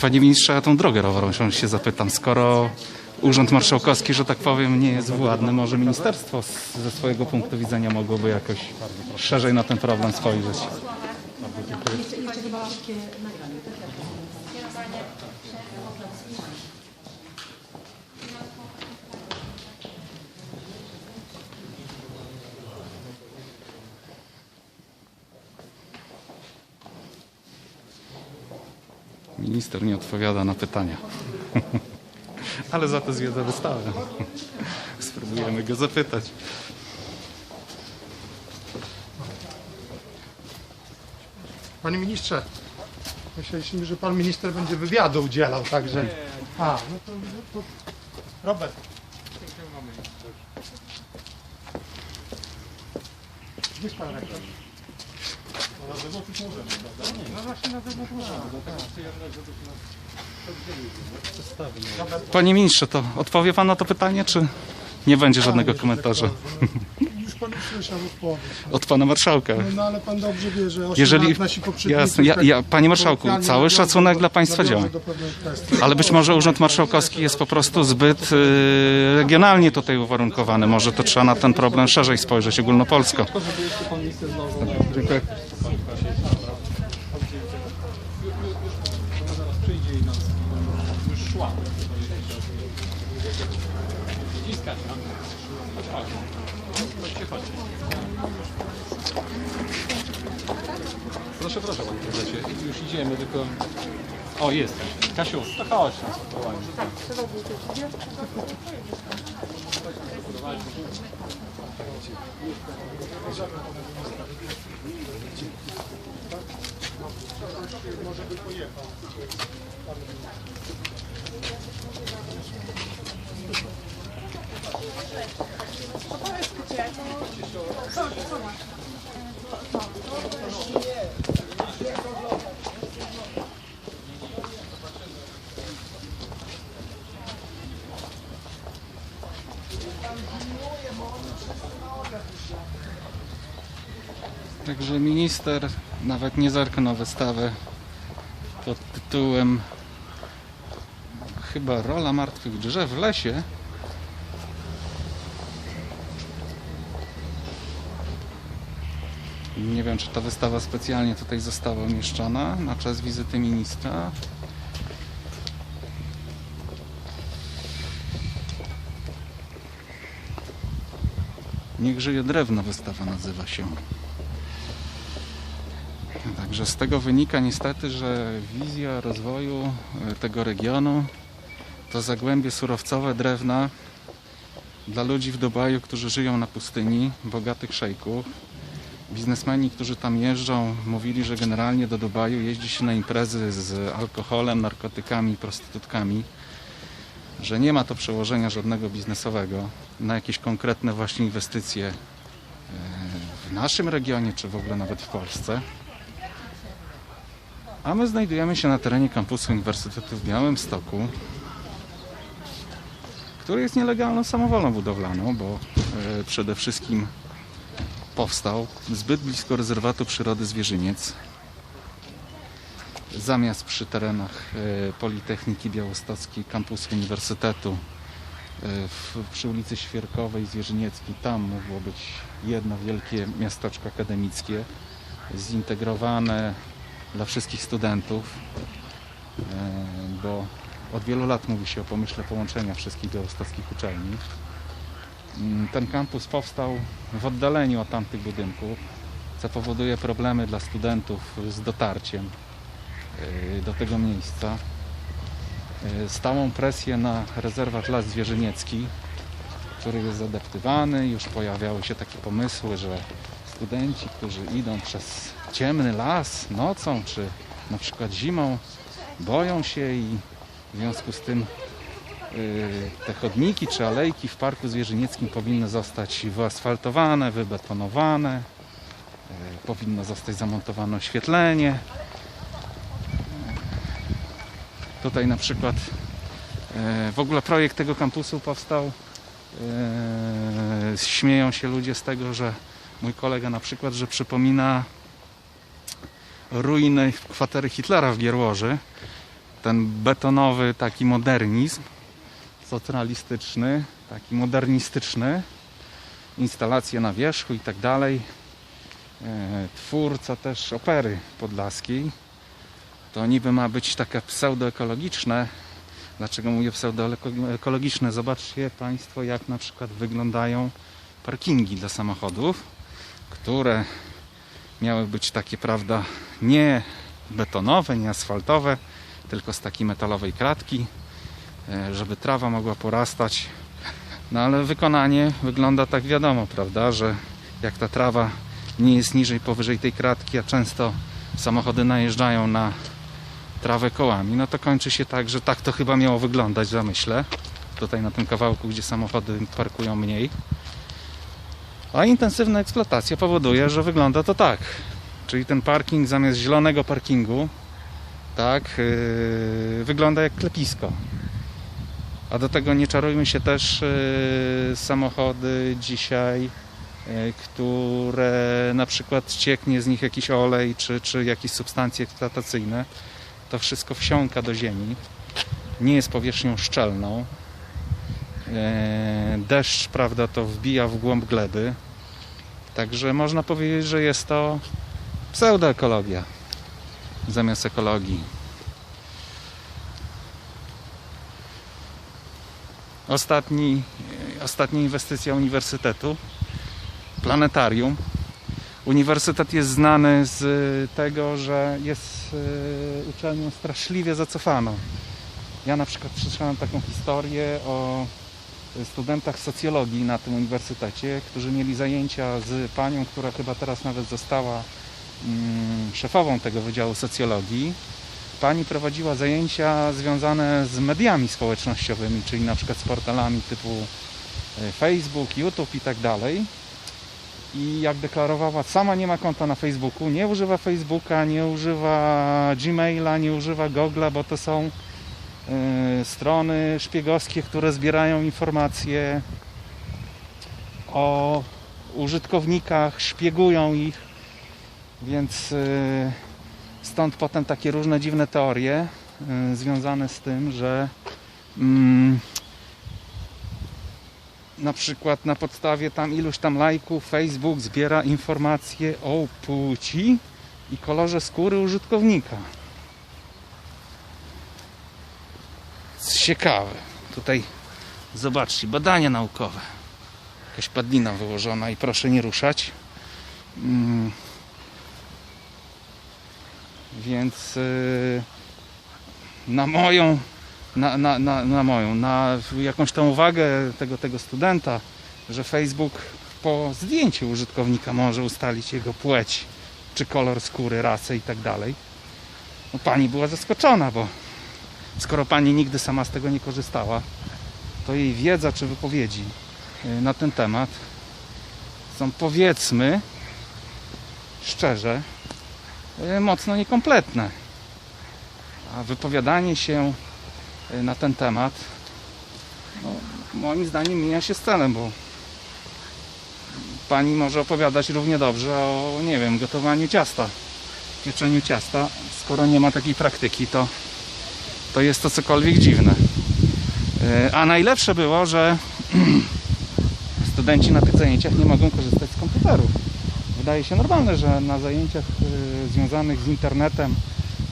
Panie ministrze, ja tą drogę rowerową się zapytam. Skoro Urząd Marszałkowski, że tak powiem, nie jest władny, może ministerstwo z- ze swojego punktu widzenia mogłoby jakoś szerzej na ten problem spojrzeć. Minister nie odpowiada na pytania. Ale za to zwiedza wystawę. Spróbujemy go zapytać. Panie ministrze, myśleliśmy, że pan minister będzie wywiadu udzielał, także... A, no to... No to... Robert. Gdzie jest pan rektor? No właśnie na zewnątrz możemy, Panie ministrze, to odpowie pan na to pytanie, czy nie będzie żadnego komentarza Już pan usłyszał odpowiedź. od pana marszałka? No, no ale pan dobrze wie, że 8 Jeżeli- nasi poprzednicy... jasne, ja- tak ja- panie marszałku, cały szacunek do- dla państwa działa. Ale być może Urząd Marszałkowski jest po prostu zbyt y, regionalnie tutaj uwarunkowany. Może to trzeba na ten problem szerzej spojrzeć, ogólnopolsko. Dziękuję. Proszę, proszę panie prezesie. Już idziemy, tylko... O, jest. Kasiu, to chodź tam spokojnie. Także minister nawet nie zerknął wystawę pod tytułem chyba rola martwych drzew w lesie. Nie wiem, czy ta wystawa specjalnie tutaj została umieszczona na czas wizyty ministra. Niech żyje drewno wystawa nazywa się. Także z tego wynika niestety, że wizja rozwoju e, tego regionu to zagłębie surowcowe drewna dla ludzi w Dubaju, którzy żyją na pustyni, bogatych szejków. Biznesmeni, którzy tam jeżdżą, mówili, że generalnie do Dubaju jeździ się na imprezy z alkoholem, narkotykami prostytutkami, że nie ma to przełożenia żadnego biznesowego na jakieś konkretne właśnie inwestycje e, w naszym regionie, czy w ogóle nawet w Polsce. A my znajdujemy się na terenie kampusu Uniwersytetu w Białymstoku, który jest nielegalną samowolą budowlaną, bo e, przede wszystkim powstał zbyt blisko rezerwatu przyrody Zwierzyniec. Zamiast przy terenach e, Politechniki Białostockiej, kampusu Uniwersytetu e, w, przy ulicy Świerkowej Zwierzynieckiej, tam mogło być jedno wielkie miasteczko akademickie zintegrowane dla wszystkich studentów, e, bo od wielu lat mówi się o pomyśle połączenia wszystkich białostockich uczelni. Mm, Ten kampus powstał w oddaleniu od tamtych budynków, co powoduje problemy dla studentów z dotarciem e, do tego miejsca. E, Stałą presję na rezerwat Las Zwierzyniecki, który jest zadeptywany. Już pojawiały się takie pomysły, że studenci, którzy idą przez ciemny las nocą, czy na przykład zimą, boją się i w związku z tym y, te chodniki czy alejki w Parku Zwierzynieckim powinny zostać wyasfaltowane, wybetonowane, y, powinno zostać zamontowane oświetlenie. Tutaj na przykład y, w ogóle projekt tego kampusu powstał Śmieją się ludzie z tego, że mój kolega na przykład, że przypomina ruiny kwatery Hitlera w Gierłoży. Ten betonowy taki modernizm socrealistyczny, taki modernistyczny, instalacje na wierzchu i tak dalej. E, Twórca też opery podlaskiej. To niby ma być takie pseudoekologiczne. Dlaczego mówię pseudoekologiczne? Zobaczcie Państwo, jak na przykład wyglądają parkingi dla samochodów, które miały być takie, prawda, nie betonowe, nie asfaltowe, tylko z takiej metalowej kratki, e, żeby trawa mogła porastać. No ale wykonanie wygląda tak wiadomo, prawda, że jak ta trawa nie jest niżej powyżej tej kratki, a często samochody najeżdżają na trawę kołami, no to kończy się tak, że tak to chyba miało wyglądać, zamyślę. Tutaj na tym kawałku, gdzie samochody parkują mniej. A intensywna eksploatacja powoduje, że wygląda to tak. Czyli ten parking zamiast zielonego parkingu, tak, yy, wygląda jak klepisko. A do tego nie czarujmy się też yy, samochody dzisiaj, yy, które na przykład cieknie z nich jakiś olej czy, czy jakieś substancje eksploatacyjne. To wszystko wsiąka do ziemi. Nie jest powierzchnią szczelną. E, Deszcz, prawda, to wbija w głąb gleby. Także można powiedzieć, że jest to pseudoekologia zamiast ekologii. Ostatni, ostatnia inwestycja uniwersytetu, planetarium. Uniwersytet jest znany z tego, że jest e, uczelnią straszliwie zacofaną. Ja na przykład słyszałem taką historię o studentach socjologii na tym uniwersytecie, którzy mieli zajęcia z panią, która chyba teraz nawet została mm, szefową tego Wydziału Socjologii. Pani prowadziła zajęcia związane z mediami społecznościowymi, czyli na przykład z portalami typu e, Facebook, YouTube i tak dalej. I jak deklarowała, sama nie ma konta na Facebooku, nie używa Facebooka, nie używa Gmaila, nie używa Google'a, bo to są strony szpiegowskie, które zbierają informacje o użytkownikach, szpiegują ich, więc y, stąd potem takie różne dziwne teorie y, związane z tym, że mm, na przykład na podstawie tam iluś tam lajków Facebook zbiera informacje o płci i kolorze skóry użytkownika. Ciekawe. Tutaj zobaczcie, badania naukowe. Jakaś padlina wyłożona i proszę nie ruszać. Mm. Więc yy, na moją na, na, na, na moją, na jakąś tą uwagę tego, tego studenta, że Facebook po zdjęciu użytkownika może ustalić jego płeć, czy kolor skóry, rasę i tak dalej. No, pani była zaskoczona, bo skoro pani nigdy sama z tego nie korzystała, to jej wiedza czy wypowiedzi y, na ten temat są powiedzmy szczerze y, mocno niekompletne. A wypowiadanie się y, na ten temat no, moim zdaniem mija się z celem, bo pani może opowiadać równie dobrze o, nie wiem, gotowaniu ciasta, pieczeniu ciasta. Skoro nie ma takiej praktyki, to, to jest to cokolwiek dziwne. Y, A najlepsze było, że studenci na tych zajęciach nie mogą korzystać z komputerów. Wydaje się normalne, że na zajęciach y, związanych z internetem,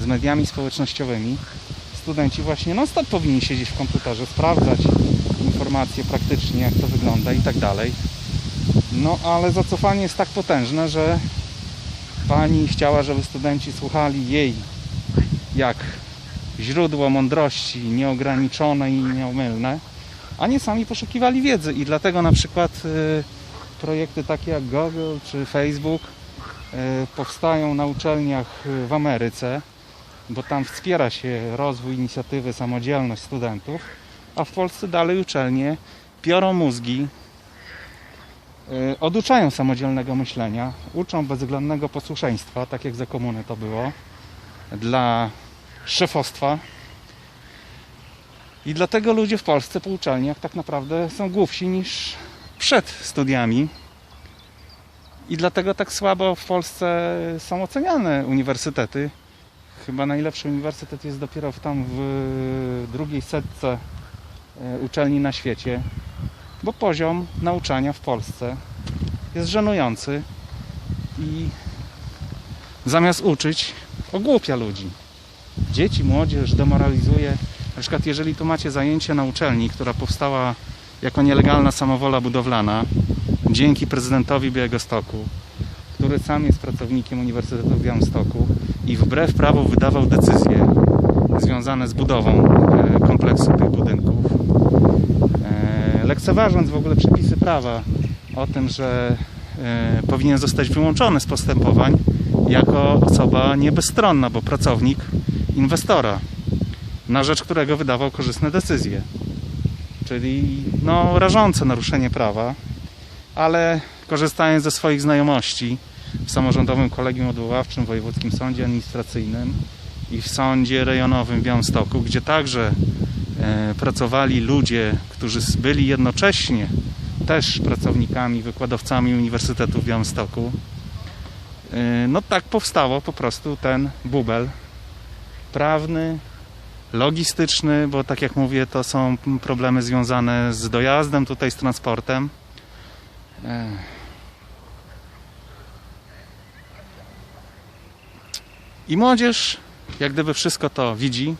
z mediami społecznościowymi, studenci właśnie non stop powinni siedzieć w komputerze, sprawdzać informacje praktycznie, jak to wygląda i tak dalej. No ale zacofanie jest tak potężne, że pani chciała, żeby studenci słuchali jej jak źródło mądrości nieograniczone i nieomylne, a nie sami poszukiwali wiedzy. I dlatego na przykład y, projekty takie jak Google czy Facebook y, powstają na uczelniach w Ameryce, bo tam wspiera się rozwój inicjatywy samodzielność studentów, a w Polsce dalej uczelnie biorą mózgi, y, oduczają samodzielnego myślenia, uczą bezwzględnego posłuszeństwa, tak jak za komuny to było, dla szefostwa I dlatego ludzie w Polsce po uczelniach tak naprawdę są głupsi niż przed studiami. I dlatego tak słabo w Polsce są oceniane uniwersytety. Chyba najlepszy uniwersytet jest dopiero w tam w drugiej setce e, uczelni na świecie, bo poziom nauczania w Polsce jest żenujący i zamiast uczyć ogłupia ludzi. Dzieci, młodzież demoralizuje. Na przykład jeżeli tu macie zajęcie na uczelni, która powstała jako nielegalna samowola budowlana dzięki prezydentowi Białegostoku, który sam jest pracownikiem Uniwersytetu w Białymstoku i wbrew prawu wydawał decyzje związane z budową e, kompleksu tych budynków. E, Lekceważąc w ogóle przepisy prawa o tym, że e, powinien zostać wyłączony z postępowań jako osoba niebezstronna, bo pracownik inwestora, na rzecz którego wydawał korzystne decyzje. Czyli no, rażące naruszenie prawa, ale korzystając ze swoich znajomości w samorządowym kolegium odwoławczym, wojewódzkim sądzie administracyjnym i w sądzie rejonowym w Białymstoku, gdzie także e, pracowali ludzie, którzy byli jednocześnie też pracownikami, wykładowcami Uniwersytetu w Białymstoku, e, no tak powstało po prostu ten bubel prawny, logistyczny, bo tak jak mówię, to są problemy związane z dojazdem, tutaj z transportem. I młodzież, jak gdyby wszystko to widzi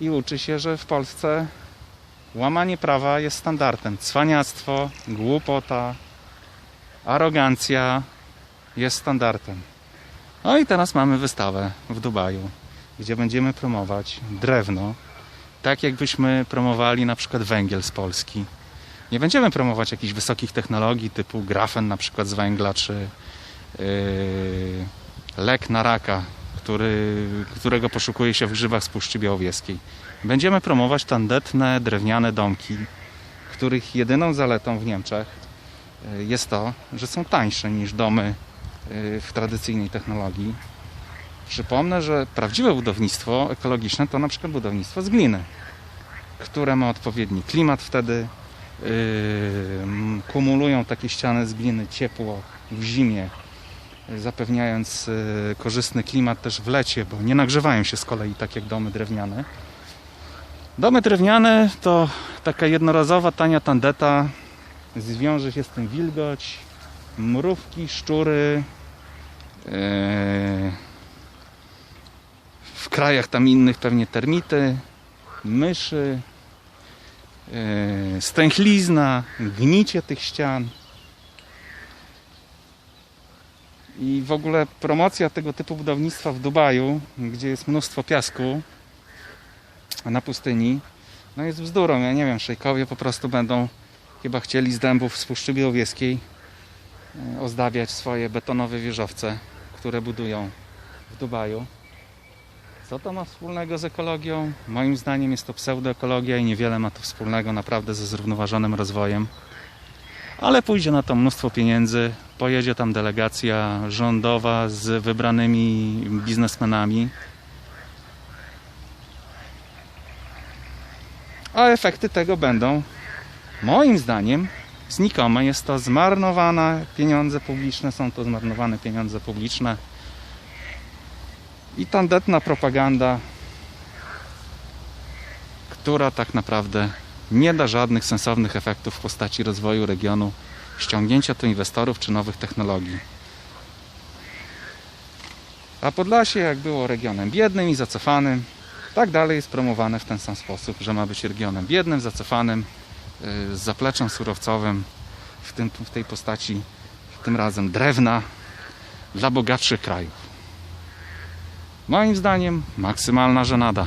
i uczy się, że w Polsce łamanie prawa jest standardem. Cwaniactwo, głupota, arogancja jest standardem. No i teraz mamy wystawę w Dubaju, gdzie będziemy promować drewno, tak jakbyśmy promowali na przykład węgiel z Polski. Nie będziemy promować jakichś wysokich technologii typu grafen na przykład z węgla, czy yy, lek na raka, który, którego poszukuje się w grzybach z Puszczy Białowieskiej. Będziemy promować tandetne drewniane domki, których jedyną zaletą w Niemczech yy, jest to, że są tańsze niż domy yy, w tradycyjnej technologii. Przypomnę, że prawdziwe budownictwo ekologiczne to na przykład budownictwo z gliny, które ma odpowiedni klimat wtedy, yy, kumulują takie ściany z gliny ciepło w zimie, zapewniając yy, korzystny klimat też w lecie, bo nie nagrzewają się z kolei tak jak domy drewniane. Domy drewniane to taka jednorazowa, tania tandeta. Zwiąże się z tym wilgoć, mrówki, szczury. Yy, krajach tam innych pewnie termity, myszy, yy, stęchlizna, gnicie tych ścian. I w ogóle promocja tego typu budownictwa w Dubaju, gdzie jest mnóstwo piasku na pustyni, no jest bzdurą. Ja nie wiem, szejkowie po prostu będą chyba chcieli z dębów z Puszczy Białowieskiej yy, ozdabiać swoje betonowe wieżowce, które budują w Dubaju. Co to ma wspólnego z ekologią? Moim zdaniem jest to pseudoekologia i niewiele ma to wspólnego naprawdę ze zrównoważonym rozwojem. Ale pójdzie na to mnóstwo pieniędzy, pojedzie tam delegacja rządowa z wybranymi biznesmenami. A efekty tego będą, moim zdaniem, znikome. Jest to zmarnowane pieniądze publiczne, są to zmarnowane pieniądze publiczne i tandetna propaganda, która tak naprawdę nie da żadnych sensownych efektów w postaci rozwoju regionu, ściągnięcia tu inwestorów czy nowych technologii. A Podlasie, jak było regionem biednym i zacofanym, tak dalej jest promowane w ten sam sposób, że ma być regionem biednym, zacofanym, yy, z zapleczem surowcowym, w, tym, w tej postaci tym razem drewna dla bogatszych krajów. Moim zdaniem maksymalna żenada.